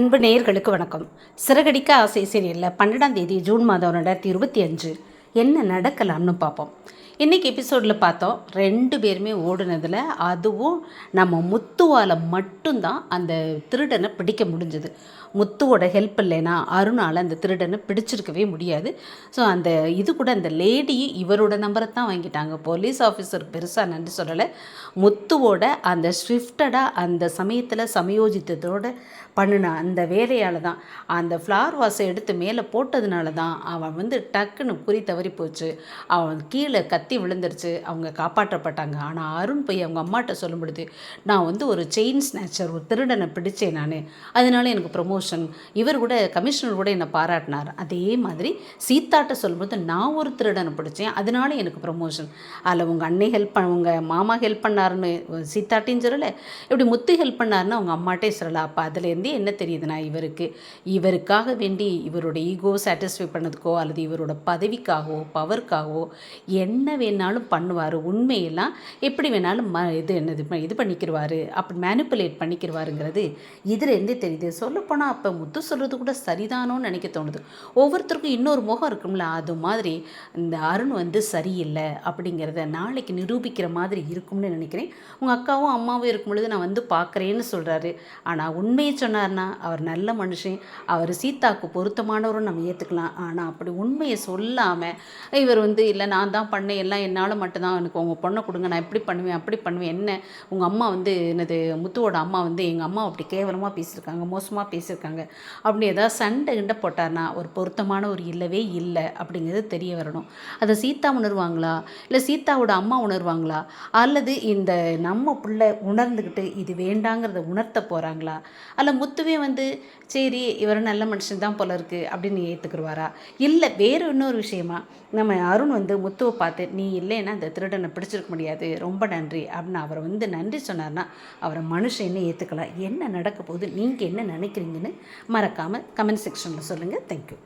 அன்பு நேயர்களுக்கு வணக்கம். சிறகடிக்க ஆசை சீரியலில் பன்னெண்டாம் தேதி ஜூன் மாதம் ரெண்டாயிரத்தி இருபத்தி அஞ்சு. என்ன நடக்கலாம்னு பார்ப்போம். இன்றைக்கி எபிசோடில் பார்த்தோம் ரெண்டு பேருமே ஓடுனதில் அதுவும் நம்ம முத்துவால் மட்டும்தான் அந்த திருடனை பிடிக்க முடிஞ்சது. முத்துவோட ஹெல்ப் இல்லைன்னா அருணால் அந்த திருடனை பிடிச்சிருக்கவே முடியாது. ஸோ அந்த இது கூட அந்த லேடி இவரோட நம்பரை தான் வாங்கிட்டாங்க. போலீஸ் ஆஃபீஸர் பெருசாக நன்றி சொல்லலை. முத்துவோட அந்த ஸ்விஃப்டடாக அந்த சமயத்தில் சமயோஜித்ததோட பண்ணின அந்த வேலையால் தான். அந்த ஃப்ளார் வாஷை எடுத்து மேலே போட்டதுனால தான் அவன் வந்து டக்குன்னு குறி தவறி போச்சு அவன் கீழே கத்தி விழுந்துருச்சு. அவங்க காப்பாற்றப்பட்டாங்க. ஆனால் அருண் போய் அவங்க அம்மாட்ட சொல்லும் பொழுது நான் வந்து ஒரு செயின் ஸ்நாச்சர் ஒரு திருடனை பிடிச்சேன் நான். அதனால எனக்கு ப்ரொமோஷன் இவர் கூட கமிஷனர் கூட என்னை பாராட்டினார். அதே மாதிரி சீத்தாட்ட சொல்லும்போது நான் ஒரு திருடனை பிடிச்சேன். அதனால எனக்கு ப்ரொமோஷன் அதில் உங்கள் அண்ணே ஹெல்ப் பண்ண உங்கள் மாமா ஹெல்ப் பண்ணாருன்னு சீத்தாட்டின்னு சொல்லலை. இப்படி முத்து ஹெல்ப் பண்ணாருன்னு அவங்க அம்மாட்டே சொல்லலை. அப்போ அதுலேருந்தே என்ன தெரியுதுன்னா இவருக்கு இவருக்காக வேண்டி இவரோட ஈகோ சாட்டிஸ்ஃபை பண்ணதுக்கோ அல்லது இவரோட பதவிக்காகவோ பவருக்காகவோ என்ன வேணாலும் பண்ணுவார். உண்மையெல்லாம் எப்படி வேணாலும் ம இது என்னது இது பண்ணிக்கிடுவார் அப்படி மேனிப்புலேட் பண்ணிக்கிடுவாருங்கிறது இதுலேருந்தே தெரியுது. சொல்லப்போனால் அப்போ முத்து சொல்கிறது கூட சரிதானோன்னு நினைக்க தோணுது. ஒவ்வொருத்தருக்கும் இன்னொரு முகம் இருக்கும்ல அது மாதிரி இந்த அருண் வந்து சரியில்லை அப்படிங்கிறத நாளைக்கு நிரூபிக்கிற மாதிரி இருக்கும்னு நினைக்கிறேன். உங்கள் அக்காவும் அம்மாவும் இருக்கும் பொழுது நான் வந்து பார்க்குறேன்னு சொல்கிறாரு ஆனால் உண்மையை சொன்னார்னா அவர் நல்ல மனுஷன். அவர் சீதாவுக்கு பொருத்தமானவரும் நம்ம ஏற்றுக்கலாம் ஆனால் அப்படி உண்மையை சொல்லாமல் இவர் வந்து இல்லை நான் தான் பண்ணேன். எல்லாம் என்னால் மட்டும்தான். எனக்கு உங்கள் பொண்ணை கொடுங்க. நான் இப்படி பண்ணுவேன்? அப்படி பண்ணுவேன். என்ன? உங்கள் அம்மா வந்து என்னது முத்துவோட அம்மா வந்து எங்கள் அம்மா அப்படி கேவலமாக பேசியிருக்காங்க மோசமாக பேசியிருக்காங்க. அப்படி ஏதாவது சண்டை கிண்டை போட்டார்னா ஒரு பொருத்தமான ஒரு இல்லவே இல்லை அப்படிங்கிறது தெரிய வரணும். அதை சீதா உணர்வாங்களா? இல்லை சீதாவோட அம்மா உணர்வாங்களா? அல்லது இந்த நம்ம பிள்ளை உணர்ந்துக்கிட்டு இது வேண்டாங்கிறத உணர்த்த போகிறாங்களா அல்ல முத்துவே வந்து சரி இவர் நல்ல மனுஷன் தான் போல இருக்குது அப்படின்னு ஏற்றுக்குருவாரா இல்லை வேறு இன்னொரு விஷயமா நம்ம அருண் வந்து முத்துவை பார்த்து நீ இல்லைன்னா அந்த திருடனை பிடிச்சிருக்க முடியாது. ரொம்ப நன்றி. அப்படின்னு அவரை வந்து நன்றி சொன்னார்னா அவரை மனுஷன்னு ஏற்றுக்கலாம் என்ன நடக்க போகுது? நீங்கள் என்ன நினைக்கிறீங்கன்னு மறக்காமல் கமெண்ட் செக்ஷனில் சொல்லுங்கள் தேங்க்யூ